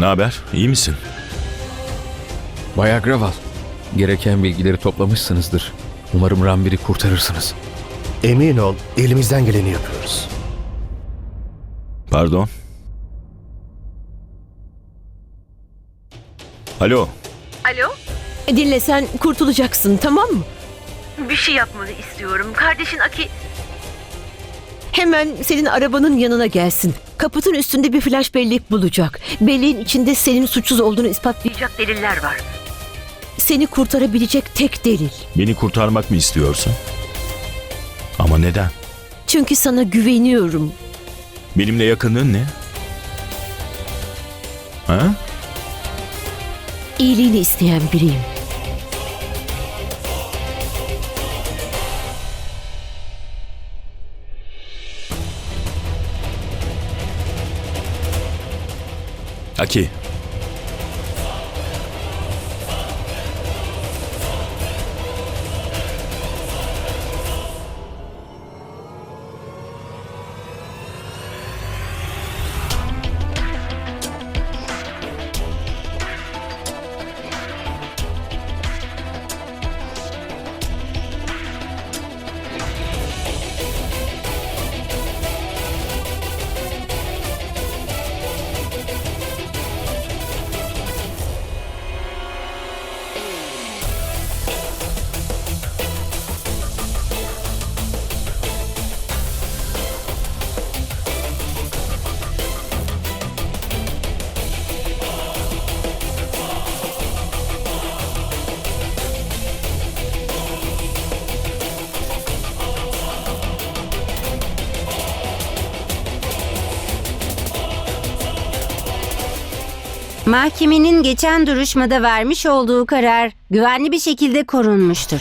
Ne haber? İyi misin? Bay Agraval, gereken bilgileri toplamışsınızdır. Umarım Rambir'i kurtarırsınız. Emin ol, elimizden geleni yapıyoruz. Pardon. Alo. Alo? Dinle sen kurtulacaksın tamam mı? Bir şey yapmanı istiyorum. Kardeşin Aki... Hemen senin arabanın yanına gelsin. Kaputun üstünde bir flash bellek bulacak. Belleğin içinde senin suçsuz olduğunu ispatlayacak. Deliller var. Seni kurtarabilecek tek delil. Beni kurtarmak mı istiyorsun? Ama neden? Çünkü sana güveniyorum. Benimle yakınlığın ne? Ha? İyiliğini isteyen biriyim. Aki. Mahkemenin geçen duruşmada vermiş olduğu karar güvenli bir şekilde korunmuştur.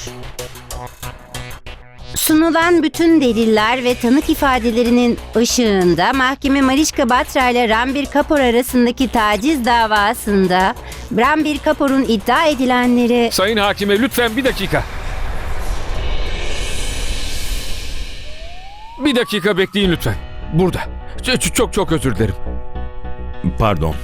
Sunulan bütün deliller ve tanık ifadelerinin ışığında mahkeme Mariska Batra ile Rambir Kapoor arasındaki taciz davasında Rambir Kapoor'un iddia edilenleri Sayın Hakime lütfen bir dakika. Bir dakika bekleyin lütfen. Burada. Çok çok özür dilerim. Pardon.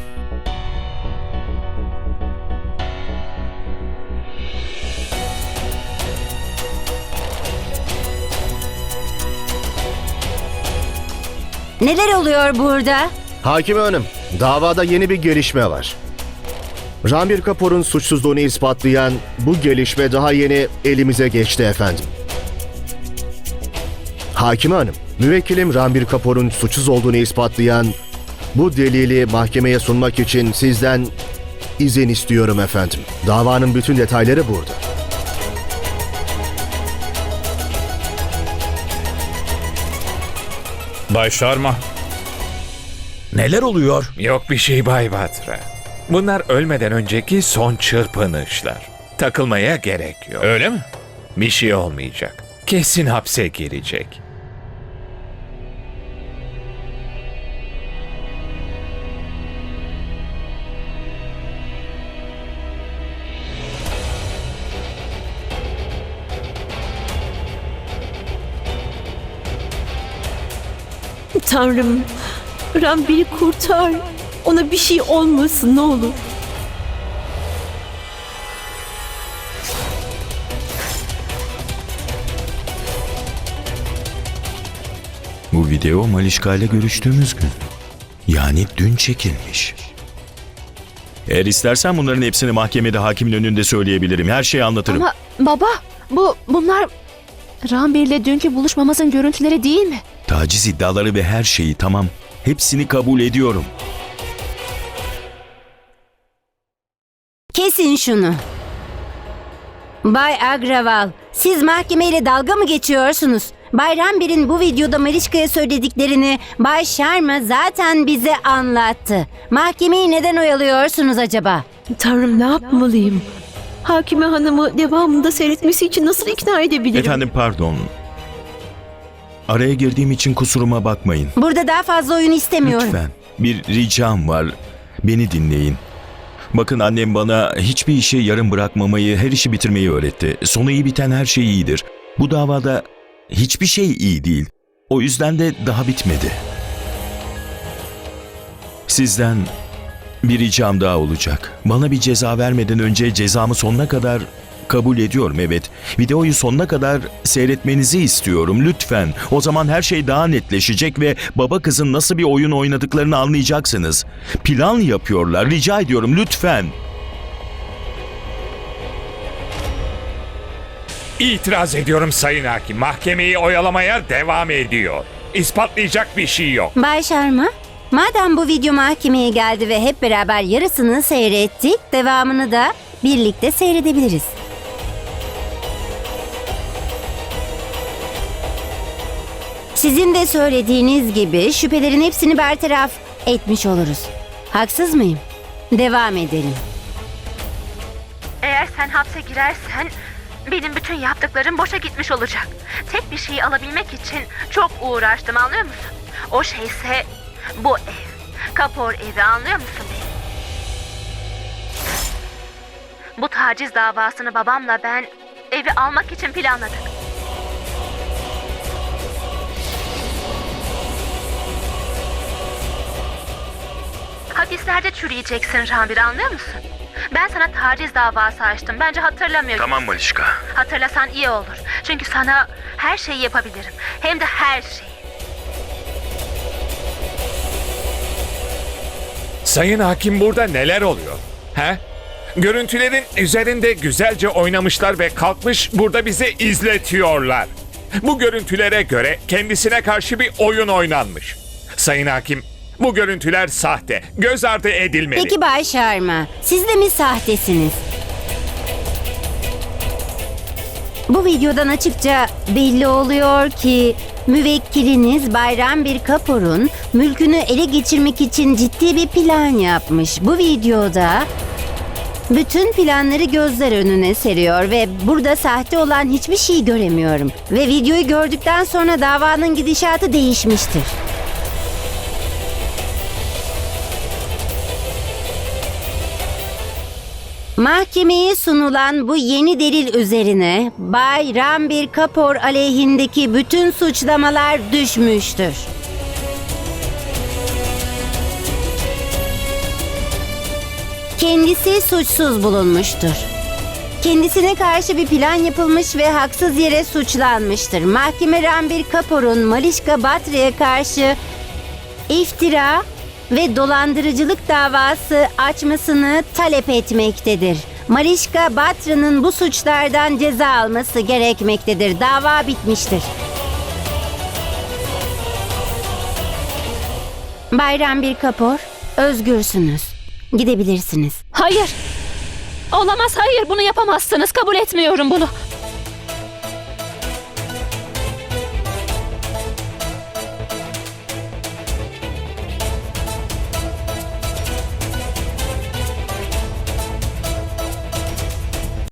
Neler oluyor burada? Hakime Hanım, davada yeni bir gelişme var. Rambir Kapoor'un suçsuzluğunu ispatlayan bu gelişme daha yeni elimize geçti efendim. Hakime Hanım, müvekkilim Rambir Kapoor'un suçsuz olduğunu ispatlayan bu delili mahkemeye sunmak için sizden izin istiyorum efendim. Davanın bütün detayları burada. Bay Sharma. Neler oluyor? Yok bir şey Bay Batra. Bunlar ölmeden önceki son çırpınışlar. Takılmaya gerek yok. Öyle mi? Bir şey olmayacak. Kesin hapse girecek. Tanrım, Rambir'i kurtar. Ona bir şey olmasın ne olur. Bu video Malişka ile görüştüğümüz gün. Yani dün çekilmiş. Eğer istersen bunların hepsini mahkemede hakimin önünde söyleyebilirim. Her şeyi anlatırım. Ama baba bu bunlar Rambir'le dünkü buluşmamızın görüntüleri değil mi? Taciz iddiaları ve her şeyi tamam. Hepsini kabul ediyorum. Kesin şunu. Bay Agraval, siz mahkemeyle dalga mı geçiyorsunuz? Bay Rambir'in bu videoda Mariska'ya söylediklerini Bay Sharma zaten bize anlattı. Mahkemeyi neden oyalıyorsunuz acaba? Tanrım ne yapmalıyım? Hakime hanımı devamında seyretmesi için nasıl ikna edebilirim? Efendim pardon. Araya girdiğim için kusuruma bakmayın. Burada daha fazla oyun istemiyorum. Lütfen bir ricam var. Beni dinleyin. Bakın annem bana hiçbir işi yarım bırakmamayı, her işi bitirmeyi öğretti. Sonu iyi biten her şey iyidir. Bu davada hiçbir şey iyi değil. O yüzden de daha bitmedi. Sizden Bir ricam daha olacak. Bana bir ceza vermeden önce cezamı sonuna kadar kabul ediyorum evet. Videoyu sonuna kadar seyretmenizi istiyorum lütfen. O zaman her şey daha netleşecek ve baba kızın nasıl bir oyun oynadıklarını anlayacaksınız. Plan yapıyorlar. Rica ediyorum lütfen. İtiraz ediyorum Sayın Hakim. Mahkemeyi oyalamaya devam ediyor. İspatlayacak bir şey yok. Bay Sharma, madem bu video mahkemeye geldi ve hep beraber yarısını seyrettik, devamını da birlikte seyredebiliriz. Sizin de söylediğiniz gibi şüphelerin hepsini bertaraf etmiş oluruz. Haksız mıyım? Devam edelim. Eğer sen hapse girersen benim bütün yaptıklarım boşa gitmiş olacak. Tek bir şeyi alabilmek için çok uğraştım anlıyor musun? O şeyse bu ev. Kapor evi anlıyor musun beni? Bu taciz davasını babamla ben evi almak için planladık. Hapislerde çürüyeceksin Rambir anlıyor musun? Ben sana taciz davası açtım. Bence hatırlamıyorsun. Malişka. Hatırlasan iyi olur. Çünkü sana her şeyi yapabilirim. Hem de her şeyi. Sayın Hakim burada neler oluyor? He? Görüntülerin üzerinde güzelce oynamışlar ve kalkmış burada bizi izletiyorlar. Bu görüntülere göre kendisine karşı bir oyun oynanmış. Sayın Hakim, bu görüntüler sahte, göz ardı edilmeli. Peki Bay Sharma, siz de mi sahtesiniz? Bu videodan açıkça belli oluyor ki müvekkiliniz Bayram Bir Kapur'un mülkünü ele geçirmek için ciddi bir plan yapmış. Bu videoda bütün planları gözler önüne seriyor ve burada sahte olan hiçbir şey göremiyorum. Ve videoyu gördükten sonra davanın gidişatı değişmiştir. Mahkemeye sunulan bu yeni delil üzerine Bay Rambir Kapor aleyhindeki bütün suçlamalar düşmüştür. Kendisi suçsuz bulunmuştur. Kendisine karşı bir plan yapılmış ve haksız yere suçlanmıştır. Mahkeme Rambir Kapor'un Malişka Batra'ya karşı iftira ve dolandırıcılık davası açmasını talep etmektedir. Mariska Batra'nın bu suçlardan ceza alması gerekmektedir. Dava bitmiştir. Bayram bir kapor, özgürsünüz. Gidebilirsiniz. Hayır. Olamaz hayır bunu yapamazsınız. Kabul etmiyorum bunu.